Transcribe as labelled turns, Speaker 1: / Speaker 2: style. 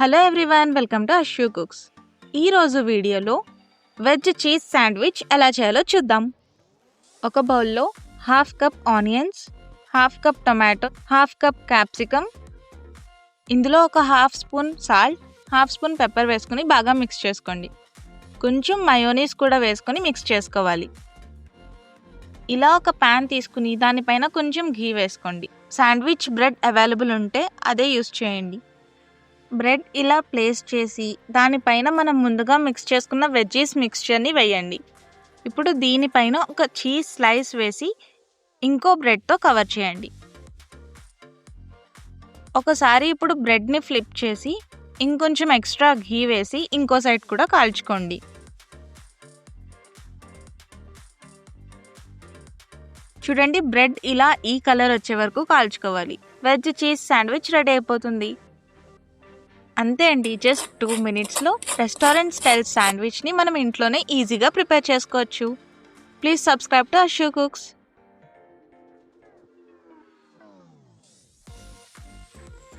Speaker 1: Hello everyone welcome to Ashu cooks ఈరోజు వీడియోలో veg cheese sandwich ఎలా చేయాలో చూద్దాం. ఒక బౌల్లో half cup onions half cup tomato half cup capsicum ఇందులో ఒక half spoon salt half spoon pepper వేసుకుని బాగా మిక్స్ చేసుకోండి. కొంచెం మయోనీస్ కూడా వేసుకొని మిక్స్ చేసుకోవాలి. ఇలా ఒక ప్యాన్ తీసుకుని దానిపైన కొంచెం ఘీ వేసుకోండి. శాండ్విచ్ బ్రెడ్ అవైలబుల్ ఉంటే అదే యూస్ చేయండి. బ్రెడ్ ఇలా ప్లేస్ చేసి దానిపైన మనం ముందుగా మిక్స్ చేసుకున్న వెజ్జీస్ మిక్స్చర్ని వేయండి. ఇప్పుడు దీనిపైన ఒక చీజ్ స్లైస్ వేసి ఇంకో బ్రెడ్తో కవర్ చేయండి. ఒకసారి ఇప్పుడు బ్రెడ్ని ఫ్లిప్ చేసి ఇంకొంచెం ఎక్స్ట్రా ఘీ వేసి ఇంకో సైడ్ కూడా కాల్చుకోండి. చూడండి బ్రెడ్ ఇలా ఈ కలర్ వచ్చే వరకు కాల్చుకోవాలి. వెజ్ చీజ్ శాండ్విచ్ రెడీ అయిపోతుంది. అంతే అండి జస్ట్ టూ మినిట్స్లో రెస్టారెంట్ స్టైల్ శాండ్విచ్ని మనం ఇంట్లోనే ఈజీగా ప్రిపేర్ చేసుకోవచ్చు. Please subscribe to Ashu cooks